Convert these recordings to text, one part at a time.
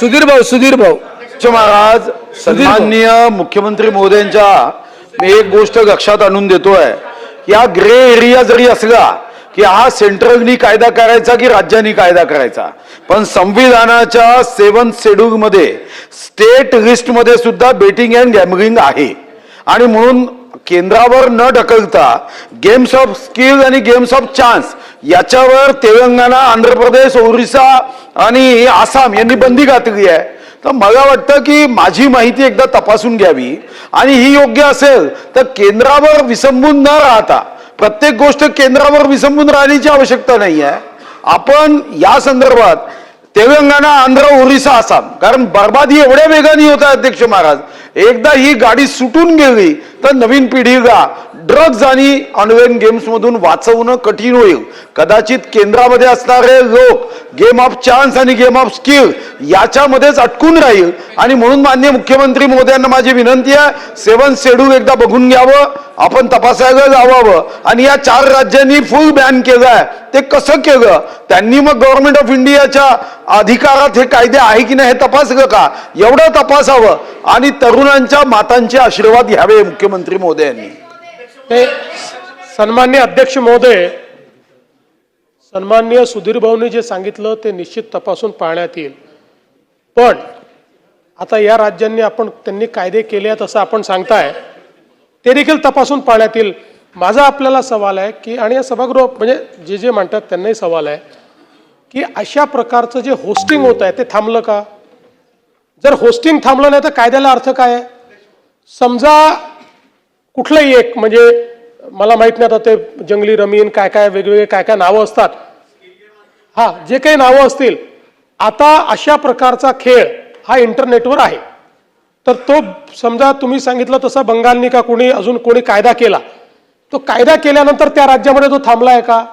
सुधीर भाऊ सुधीर भाऊ. महाराज सन्माननीय मुख्यमंत्री मोदयांच्या मी एक गोष्ट लक्षात आणून देतोय. या ग्रे एरिया जरी असला की हा सेंट्रलनी कायदा करायचा की राज्यांनी कायदा करायचा पण संविधानाच्या सेवन शेड्यूल मध्ये स्टेट लिस्टमध्ये सुद्धा बेटिंग अँड गॅमलिंग आहे. आणि म्हणून केंद्रावर न ढकलता गेम्स ऑफ स्किल आणि गेम्स ऑफ चान्स याच्यावर तेलंगणा आंध्र प्रदेश ओरिसा आणि आसाम यांनी बंदी घातली आहे. तर मला वाटतं की माझी माहिती एकदा तपासून घ्यावी. आणि ही योग्य असेल तर केंद्रावर विसंबून न राहता प्रत्येक गोष्ट केंद्रावर विसंबून राहण्याची आवश्यकता नाही आहे आपण या संदर्भात तेलंगणा आंध्र ओरिसा आसाम. कारण बर्बादी एवढ्या वेगाने होत आहे अध्यक्ष महाराज. एकदा ही गाडी सुटून गेली तर नवीन पिढीला ड्रग्ज आणि ऑनलाईन गेम्समधून वाचवणं कठीण होईल. कदाचित केंद्रामध्ये असणारे लोक गेम ऑफ चान्स आणि गेम ऑफ स्किल याच्यामध्येच अटकून राहील. आणि म्हणून मान्य मुख्यमंत्री मोदयांना माझी विनंती आहे सेवन शेड्यूल एकदा बघून घ्यावं आपण तपासायला लावावं. आणि या चार राज्यांनी फुल बॅन केलंय ते कसं केलं? त्यांनी मग गव्हर्नमेंट ऑफ इंडियाच्या अधिकारात हे कायदे आहे की नाही हे तपासलं का? एवढं तपासावं. आणि तरुणांच्या मातांचे आशीर्वाद घ्यावे मुख्यमंत्री मोदी यांनी ते सन्मान्य अध्यक्ष महोदय सन्मान्य सुधीर भाऊनी जे सांगितलं ते निश्चित तपासून पाहण्यात येईल. पण आता या राज्यांनी आपण त्यांनी कायदे केले आहेत असं आपण सांगताय ते देखील तपासून पाहण्यात येईल. माझा आपल्याला सवाल आहे की आणि या सभागृह म्हणजे जे जे म्हणतात त्यांनाही सवाल आहे की अशा प्रकारचं जे होस्टिंग होत आहे ते थांबलं का? जर होस्टिंग थांबलं नाही तर कायद्याला अर्थ काय आहे? समजा कुठलंही एक म्हणजे मला माहीत नाही आता ते जंगली रमीन काय काय वेगवेगळे काय काय नावं असतात. हा जे काही नावं असतील आता अशा प्रकारचा खेळ हा इंटरनेटवर आहे. तर तो समजा तुम्ही सांगितलं तसं बंगालनी का कोणी अजून कोणी कायदा केला तो कायदा केल्यानंतर त्या राज्यामध्ये तो थांबला आहे का?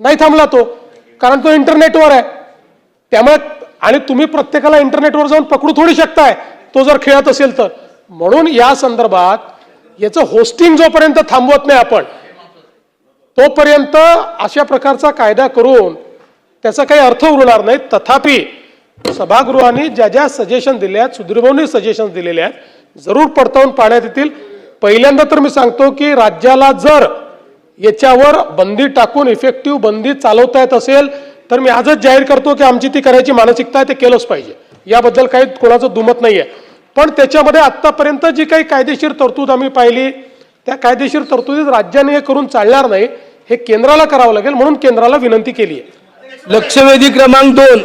नाही थांबला तो कारण तो इंटरनेटवर आहे. त्यामुळे आणि तुम्ही प्रत्येकाला इंटरनेटवर जाऊन पकडू थोडी शकताय तो जर खेळत असेल तर. म्हणून या संदर्भात याचं होस्टिंग जोपर्यंत थांबवत नाही आपण तोपर्यंत अशा प्रकारचा कायदा करून त्याचा काही अर्थ उरणार नाही. तथापि सभागृहाने ज्या ज्या सजेशन दिल्या आहेत सुधीरभाऊनी सजेशन दिलेले आहेत जरूर पडताळून पाहण्यात येतील. पहिल्यांदा तर मी सांगतो की राज्याला जर याच्यावर बंदी टाकून इफेक्टिव्ह बंदी चालवता येत असेल तर मी आजच जाहीर करतो की आमची ती करायची मानसिकता आहे ते केलंच पाहिजे. याबद्दल काही कोणाचं दुमत नाहीये. पण त्याच्यामध्ये आतापर्यंत जी काही कायदेशीर तरतूद आम्ही पाहिली त्या कायदेशीर तरतुदीत राज्याने हे करून चालणार नाही हे केंद्राला करावं लागेल म्हणून केंद्राला विनंती केली आहे. लक्षवेधी क्रमांक दोन.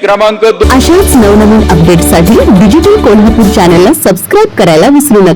क्रमांक अशाच नवनवीन अपडेटसाठी डिजिटल कोल्हापूर चॅनलला सबस्क्राईब करायला विसरू नका.